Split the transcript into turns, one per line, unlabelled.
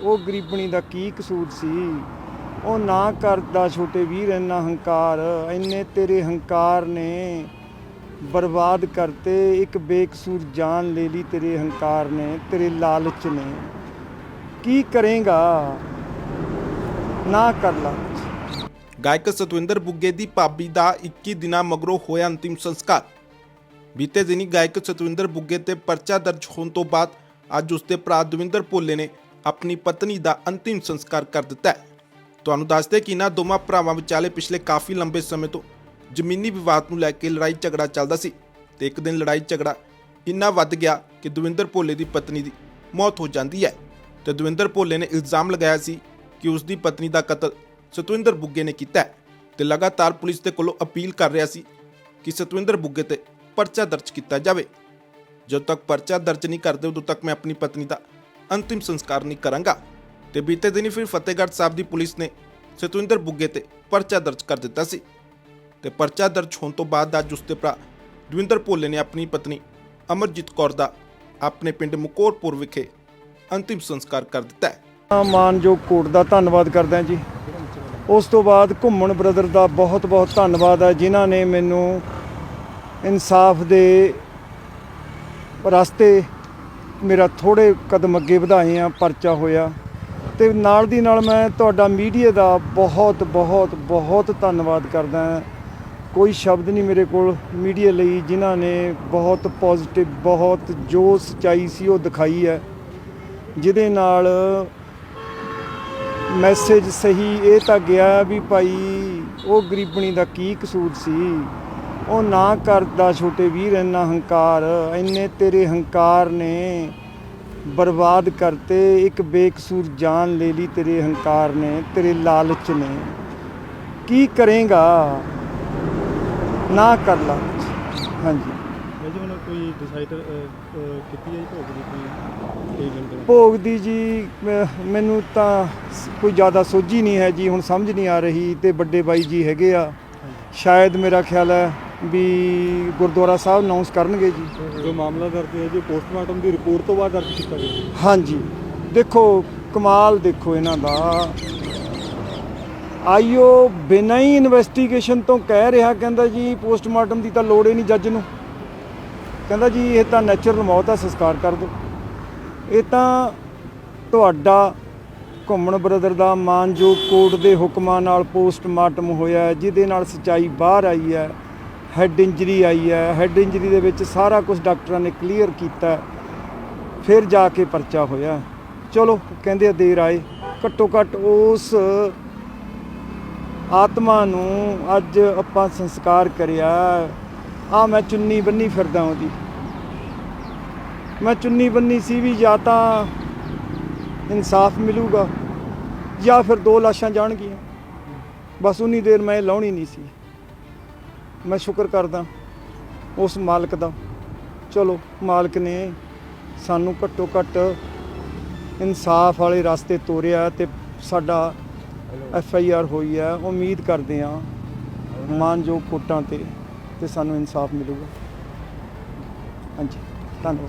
ਉਹ ਗਰੀਬਣੀ ਦਾ ਕੀ ਕਸੂਰ ਸੀ? ਉਹ ਨਾ ਕਰਦਾ ਛੋਟੇ ਵੀਰ ਇੰਨਾ ਹੰਕਾਰ, ਇੰਨੇ ਤੇਰੇ ਹੰਕਾਰ ਨੇ ਬਰਬਾਦ ਕਰਤੇ, ਇੱਕ ਬੇਕਸੂਰ ਜਾਨ ਲੈ ਲਈ ਤੇਰੇ ਹੰਕਾਰ ਨੇ, ਤੇਰੇ ਲਾਲਚ ਨੇ। ਕੀ ਕਰੇਗਾ? ਨਾ ਕਰ ਲਾਲਚ।
ਗਾਇਕ ਸਤਵਿੰਦਰ ਬੁੱਗੇ ਦੀ ਭਾਬੀ ਦਾ 21 ਦਿਨਾਂ ਮਗਰੋਂ ਹੋਇਆ ਅੰਤਿਮ ਸੰਸਕਾਰ। ਬੀਤੇ ਦਿਨੀ ਗਾਇਕ ਸਤਵਿੰਦਰ ਬੁੱਗੇ ਤੇ ਪਰਚਾ ਦਰਜ ਹੋਣ ਤੋਂ ਬਾਅਦ ਅੱਜ ਉਸਦੇ ਭਰਾ ਦਵਿੰਦਰ ਭੋਲੇ ਨੇ ਆਪਣੀ ਪਤਨੀ ਦਾ ਅੰਤਿਮ ਸੰਸਕਾਰ ਕਰ ਦਿੱਤਾ ਹੈ। ਤੁਹਾਨੂੰ ਦੱਸਦੇ ਕਿ ਇਹਨਾਂ ਦੋਵਾਂ ਭਰਾਵਾਂ ਵਿਚਾਲੇ ਪਿਛਲੇ ਕਾਫੀ ਲੰਬੇ ਸਮੇਂ ਤੋਂ ਜ਼ਮੀਨੀ ਵਿਵਾਦ ਨੂੰ ਲੈ ਕੇ ਲੜਾਈ ਝਗੜਾ ਚੱਲਦਾ ਸੀ ਤੇ ਇੱਕ ਦਿਨ ਲੜਾਈ ਝਗੜਾ ਇੰਨਾ ਵੱਧ ਗਿਆ ਕਿ ਦਵਿੰਦਰ ਭੋਲੇ ਦੀ ਪਤਨੀ ਦੀ ਮੌਤ ਹੋ ਜਾਂਦੀ ਹੈ ਤੇ ਦਵਿੰਦਰ ਭੋਲੇ ਨੇ ਇਲਜ਼ਾਮ ਲਗਾਇਆ ਸੀ ਕਿ ਉਸ ਦੀ ਪਤਨੀ ਦਾ ਕਤਲ ਸਤਵਿੰਦਰ ਬੁੱਗੇ ਨੇ ਕੀਤਾ ਹੈ ਤੇ ਲਗਾਤਾਰ ਪੁਲਿਸ ਦੇ ਕੋਲੋਂ ਅਪੀਲ ਕਰ ਰਿਹਾ ਸੀ ਕਿ ਸਤਵਿੰਦਰ ਬੁੱਗੇ ਤੇ ਪਰਚਾ ਦਰਜ ਕੀਤਾ ਜਾਵੇ। ਜਦੋਂ ਤੱਕ ਪਰਚਾ ਦਰਜ ਨਹੀਂ ਕਰਦੇ ਉਦੋਂ ਤੱਕ ਮੈਂ ਆਪਣੀ ਪਤਨੀ ਦਾ ਅੰਤਿਮ ਸੰਸਕਾਰ ਨਹੀਂ ਕਰਾਂਗਾ। ਤੇ ਬੀਤੇ ਦਿਨੀ ਫਿਰ ਫਤਿਹਗੜ੍ਹ ਸਾਹਿਬ ਦੀ ਪੁਲਿਸ ਨੇ ਸਤਵਿੰਦਰ ਬੁੱਗੇ ਤੇ ਪਰਚਾ ਦਰਜ ਕਰ ਦਿੱਤਾ ਸੀ। ਤੇ ਪਰਚਾ ਦਰਜ ਹੋਣ ਤੋਂ ਬਾਅਦ ਅੱਜ ਉਸਦੇ ਭਰਾ ਦਵਿੰਦਰ ਭੋਲੇ ਨੇ ਆਪਣੀ ਪਤਨੀ ਅਮਰਜੀਤ ਕੌਰ ਦਾ ਆਪਣੇ ਪਿੰਡ ਮੁਕੋਰਪੁਰ ਵਿਖੇ ਅੰਤਿਮ ਸੰਸਕਾਰ ਕਰ ਦਿੱਤਾ ਹੈ,
ਮਾਨਯੋਗ ਕੋਰਟ ਦਾ ਧੰਨਵਾਦ ਕਰਦਾ ਜੀ। ਉਸ ਤੋਂ ਬਾਅਦ ਘੁੰਮਣ ਬ੍ਰਦਰ ਦਾ ਬਹੁਤ ਬਹੁਤ ਧੰਨਵਾਦ ਹੈ, ਜਿਨ੍ਹਾਂ ਨੇ ਮੈਨੂੰ ਇਨਸਾਫ ਦੇ ਰਸਤੇ ਮੇਰਾ ਥੋੜੇ ਕਦਮ ਅੱਗੇ ਵਧਾਏ ਆ, ਪਰਚਾ ਹੋਇਆ। ਤੇ ਨਾਲ ਦੀ ਨਾਲ ਮੈਂ ਤੁਹਾਡਾ ਮੀਡੀਆ ਦਾ ਬਹੁਤ ਬਹੁਤ ਬਹੁਤ ਧੰਨਵਾਦ ਕਰਦਾ ਕੋਈ ਸ਼ਬਦ ਨਹੀਂ ਮੇਰੇ ਕੋਲ ਮੀਡੀਆ ਲਈ ਜਿਨ੍ਹਾਂ ਨੇ ਬਹੁਤ ਪੋਜ਼ਿਟਿਵ ਬਹੁਤ ਜੋ ਸਚਾਈ ਸੀ ਉਹ ਦਿਖਾਈ ਹੈ। ਜਿਹਦੇ ਨਾਲ ਮੈਸੇਜ ਸਹੀ ਇਹ ਤਾਂ ਗਿਆ ਵੀ ਭਾਈ ਉਹ ਗਰੀਬਣੀ ਦਾ ਕੀ ਕਸੂਰ ਸੀ। ਉਹ ਨਾ ਕਰਦਾ ਛੋਟੇ ਵੀਰ ਇੰਨਾ ਹੰਕਾਰ ਇੰਨੇ ਤੇਰੇ ਹੰਕਾਰ ਨੇ ਬਰਬਾਦ ਕਰਤੇ ਇੱਕ ਬੇਕਸੂਰ ਜਾਨ ਲੈ ਲਈ ਤੇਰੇ ਹੰਕਾਰ ਨੇ ਤੇਰੇ ਲਾਲਚ ਨੇ। ਕੀ ਕਰੇਗਾ? ਨਾ ਕਰ ਲਾਲਚ ਹਾਂਜੀ।
ਮੈਂ ਜੀ ਹੁਣ ਕੋਈ ਡਿਸਾਈਡ ਕੀਤੀ ਹੈ ਜੀ ਭੋਗ ਦੀ ਕੋਈ ਕੋਈ ਦਿਨ
ਭੋਗ ਦੀ ਜੀ ਮ- ਮੈਨੂੰ ਤਾਂ ਸ- ਕੋਈ ਜ਼ਿਆਦਾ ਸੋਝੀ ਨਹੀਂ ਹੈ ਜੀ ਹੁਣ ਸਮਝ ਨਹੀਂ ਆ ਰਹੀ ਤੇ ਵੱਡੇ ਬਾਈ ਜੀ ਹੈਗੇ ਆ। ਸ਼ਾਇਦ ਮੇਰਾ ਖਿਆਲ ਹੈ ਵੀ ਗੁਰਦੁਆਰਾ ਸਾਹਿਬ ਅਨਾਉਂਸ ਕਰਨਗੇ ਜੀ।
ਜੋ ਮਾਮਲਾ ਦਰਜ ਹੈ ਜੀ ਪੋਸਟਮਾਰਟਮ ਦੀ ਰਿਪੋਰਟ ਤੋਂ ਬਾਅਦ ਦਰਜ ਕੀਤਾ ਗਿਆ।
ਹਾਂਜੀ। ਦੇਖੋ ਕਮਾਲ ਦੇਖੋ ਇਹਨਾਂ ਦਾ। ਆਈਓ ਬਿਨਾਂ ਹੀ ਇਨਵੈਸਟੀਗੇਸ਼ਨ ਤੋਂ ਕਹਿ ਰਿਹਾ ਕਹਿੰਦਾ ਜੀ ਪੋਸਟਮਾਰਟਮ ਦੀ ਤਾਂ ਲੋੜ ਹੀ ਨਹੀਂ ਜੱਜ ਨੂੰ। ਕਹਿੰਦਾ ਜੀ ਇਹ ਤਾਂ ਨੈਚੁਰਲ ਮੌਤ ਆ ਸੰਸਕਾਰ ਕਰ ਦਿਓ। ਇਹ ਤਾਂ ਤੁਹਾਡਾ ਘੁੰਮਣ ਬ੍ਰਦਰ ਦਾ ਮਾਨਯੋਗ ਕੋਰਟ ਦੇ ਹੁਕਮਾਂ ਨਾਲ ਪੋਸਟਮਾਰਟਮ ਹੋਇਆ ਜਿਹਦੇ ਨਾਲ ਸਚਾਈ ਬਾਹਰ ਆਈ ਹੈ। ਹੈਡ ਇੰਜਰੀ ਆਈ ਹੈ ਹੈਡ ਇੰਜਰੀ ਦੇ ਵਿੱਚ ਸਾਰਾ ਕੁਝ ਡਾਕਟਰਾਂ ਨੇ ਕਲੀਅਰ ਕੀਤਾ ਫਿਰ ਜਾ ਕੇ ਪਰਚਾ ਹੋਇਆ। ਚਲੋ, ਕਹਿੰਦੇ ਆ ਦੇਰ ਆਏ। ਘੱਟੋ ਘੱਟ ਉਸ ਆਤਮਾ ਨੂੰ ਅੱਜ ਆਪਾਂ ਸੰਸਕਾਰ ਕਰਿਆ। ਆ ਮੈਂ ਚੁੰਨੀ ਬੰਨੀ ਫਿਰਦਾ ਉਹਦੀ। ਮੈਂ ਚੁੰਨੀ ਬੰਨੀ ਸੀ ਵੀ ਜਾਂ ਤਾਂ ਇਨਸਾਫ ਮਿਲੂਗਾ ਜਾਂ ਫਿਰ ਦੋ ਲਾਸ਼ਾਂ ਜਾਣਗੀਆਂ। ਬਸ ਉਨੀ ਦੇਰ ਮੈਂ ਲਾਉਣੀ ਨਹੀਂ ਸੀ। ਮੈਂ ਸ਼ੁਕਰ ਕਰਦਾ ਉਸ ਮਾਲਕ ਦਾ। ਚਲੋ, ਮਾਲਕ ਨੇ ਸਾਨੂੰ ਘੱਟੋ ਘੱਟ ਇਨਸਾਫ ਵਾਲੇ ਰਸਤੇ ਤੋਰਿਆ ਤੇ ਸਾਡਾ ਐਫ ਆਈ ਆਰ ਹੋਈ ਹੈ। ਉਮੀਦ ਕਰਦੇ ਹਾਂ, ਮਾਨਯੋਗ ਕੋਟਾਂ ਤੇ ਤੇ ਸਾਨੂੰ ਇਨਸਾਫ ਮਿਲੂਗਾ। ਹਾਂਜੀ, ਧੰਨਵਾਦ।